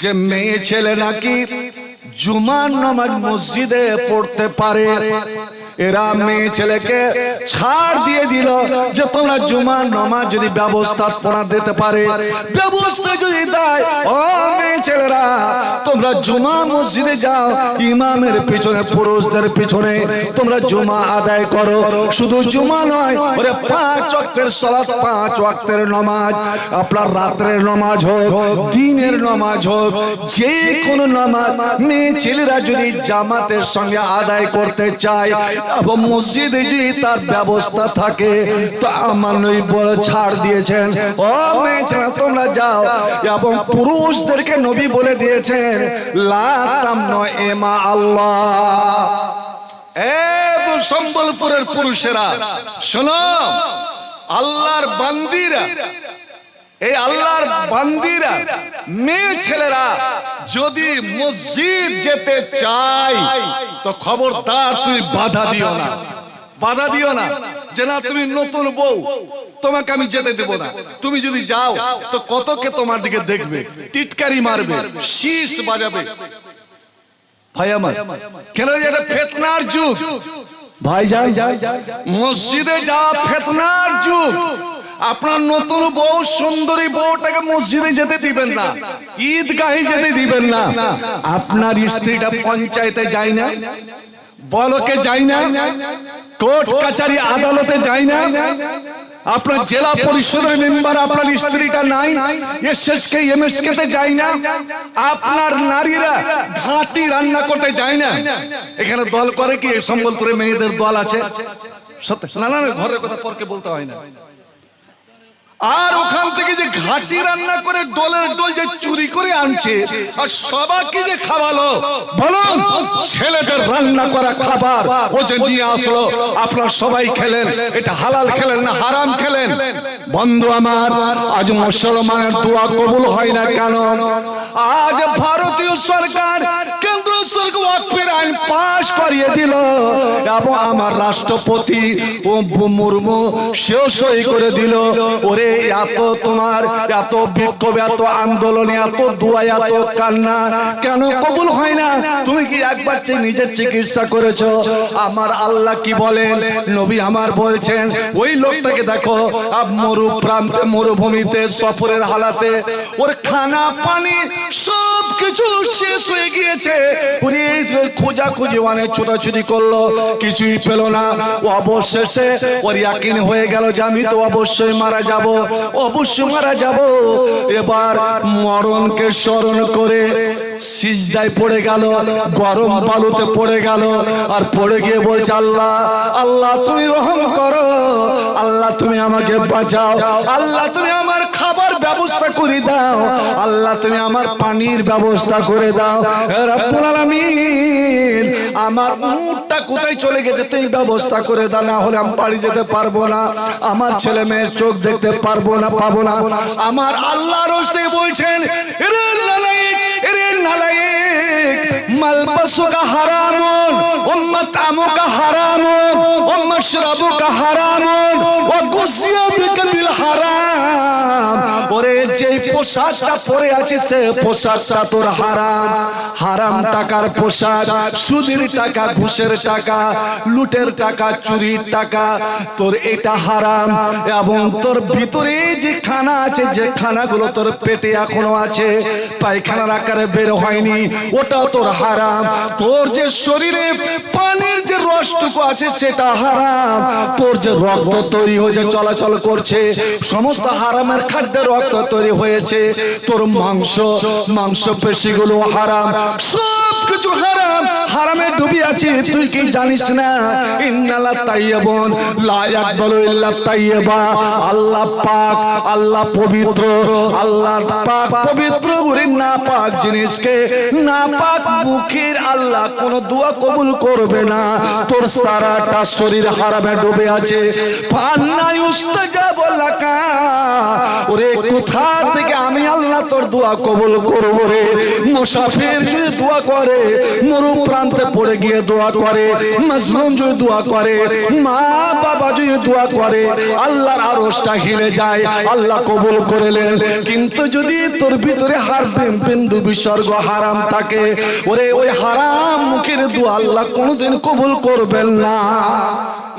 যে মেয়ে ছেলে নাকি জুমার নামাজ মসজিদে পড়তে পারে। এরা মেয়ে ছেলেকে ছাড় দিয়ে দিল যে তোমরা জুমার নামাজ যদি ব্যবস্থা পড়া দিতে পারে। ব্যবস্থা যদি দেয়, ও মেয়ে ছেলেরা, তোমরা জুমা মসজিদে যাও, ইমামের পিছনে, পুরুষদের পিছনে, তোমরা জুমা আদায় করো। শুধু জুমা নয়, ওরে পাঁচ ওয়াক্তের পাঁচ ওয়াক্তের নামাজ, আপনার রাত্রের নামাজ হোক, দিনের নামাজ হোক যে কোনো নামাজ মেয়ে ছেলেরা যদি জামাতের সঙ্গে আদায় করতে চায় এবং মসজিদে যদি তার ব্যবস্থা থাকে, তো আমার নই বলে ছাড় দিয়েছেন। ও মেয়ে ছেলে, তোমরা যাও। এবং পুরুষদেরকে নবী বলে দিয়েছেন, লা তামনা এমা আল্লাহ। এ সম্বলপুরের পুরুষেরা, শোনো, আল্লাহর বান্দিরা এই আল্লাহর বান্দিরা, মেয়ে ছেলেরা, যদি মসজিদ যেতে চাই, তো খবরদার তুমি বাধা দিও না। বাধা দিও না যে না, তুমি নতুন বউ, তোমাকে আমি যেতে দেব না। তুমি যদি যাও, তো কতকে তোমার দিকে দেখবে? টিটকারি মারবে, শীষ বাজাবে। ভাই আমার, কেন এটা ফেতনার যুগ? ভাই যাই মসজিদে যাওয়া ফেতনার যুগ। আপনার নতুন বউ সুন্দরী বউটাকে মসজিদে যেতে দিবেন না। ঈদগাহে যেতে দিবেন না। আপনার স্ত্রীটা পঞ্চায়েতে যায় না বলকে যায় না কোর্ট কাচারি আদালতে যায় না। আপনার জেলা পরিষদের মেম্বার আপনার স্ত্রীটা নাই এসএসকে এমএসকে তে যায় না। আপনার নারীরা ঘাটি রান্না করতে যায় না। এখানে দল করে কি? সম্বলপুরে মেয়েদের দল আছে। না না, ঘরের কথা পরকে বলতে হয় না। আর ওখান থেকে যে ঘাটি রান্না করে ডোলের ডোল যে চুরি করে আনছে, আর সবাইকে যে খাওয়ালো? বলুন, ছেলেদের রান্না করা খাবার, ও যে নিয়ে আসলো, আপনারা সবাই খেলেন, এটা হালাল খেলেন না হারাম খেলেন? বন্ধু আমার, আজ মুসলমানের দোয়া কবুল হয় না কেন? আজ ভারতীয় সরকার কেন্দ্র সরকার ওয়াকফের আইন পাশ করিয়ে দিল। এবং আমার রাষ্ট্রপতি মুর্মু সেও সই করে দিল। ওরে, এত তোমার, এত বিক্ষোভ, এত আন্দোলন, এত দোয়া এত কান্না কেন কবুল হয় না? তুমি কি একবার নিজের চিকিৎসা করেছ? আমার আল্লাহ কি বলেন? নবী আমার বলছেন, ওই লোকটাকে দেখো মরু প্রান্তে, মরুভূমিতে, সফরের হালাতে, ওর খানা, পানি সব কিছু শেষ হয়ে গিয়েছে। উনি এই যে অনেক ছোটাছুটি করল, কিছুই পেল না। ও অবশেষে ওর ইয়াকিন হয়ে গেল যে আমি তো অবশ্যই মারা যাব, অবশ্যই মারা যাব। এবার মরণকে স্মরণ করে সিজদায় পড়ে গেল, গরম বালুতে পড়ে গেল আর পড়ে গিয়ে বলছে, আল্লাহ আল্লাহ তুমি রহম করো, আল্লাহ তুমি আমাকে বাঁচাও, আল্লাহ তুমি আমার ব্যবস্থা করে দাও। আল্লাহ, তুমি আমার পানির ব্যবস্থা করে দাও। আমার উটটা কোথায় চলে গেছে তুই ব্যবস্থা করে দাও, না হলে আমি বাড়ি যেতে পারব না। আমার ছেলে মেয়ের চোখ দেখতে পারব না, পাবো না। আমার আল্লাহ রস্তে বলছেন এরে নালায়েক এরে নালায়েক, মালবাসুকা হারামুন উম্মাতামুকা হারামুন। বিল হারাম। ওরে যে পোশাকটা পরে আছে, সে পোশাকটা তোর হারাম। হারাম টাকার পোশাক, সুদের টাকা, ঘুষের টাকা, লুটের টাকা, চুরির টাকা, তোর এটা হারাম। এবং তোর ভিতরে যে খানা আছে, যে খানাগুলো তোর পেটে এখনও আছে, পায়খানার আকারে বের হয়নি, ওটা তোর হারাম। তোর যে শরীরে পানির যে রসটুকু আছে, সেটা হারাম তোর যে রক্ত তৈরি হয়েছে, চলাচল করছে, সমস্ত হারামের খাদ্যের রক্ত তৈরি হয়েছে, তোর মাংস মাংস পেশিগুলো হারাম সব কিছু হারাম। হারামে ডুবি আছি, তুই কি জানিস না? ইন্নালা তাইয়াবুন লা ইয়াকবালু ইল্লা তাইয়্যিবা। আল্লাহ পাক, আল্লাহ পবিত্র, আল্লাহ পাক পবিত্র করে না পাক জিনিসকে। না পাক মুখের আল্লাহ কোন দোয়া কবুল করবে না। তোর সারাটা শরীর হারামে ডুবে আছে। ফান্নাই উস্তাজাব লাকা। ওরে কোথা থেকে আল্লাহ তোর দোয়া কবুল করব রে। মুসাফির যদি দোয়া করে মরু প্রান্তে পড়ে গিয়ে দোয়া করে, মজলুম যদি দোয়া করে মা বাবা যদি দোয়া করে, আল্লাহর আরশটা হিলে যায়, আল্লাহ কবুল করেলেন। কিন্তু যদি তোর ভিতরে হার বিন্দু বিসর্গ হারাম থাকে, ওরে ওই হারাম মুখের দোয়া আল্লাহ কোনোদিন কবুল করবেন না।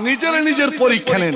নিজের নিজের পরীক্ষা নেন।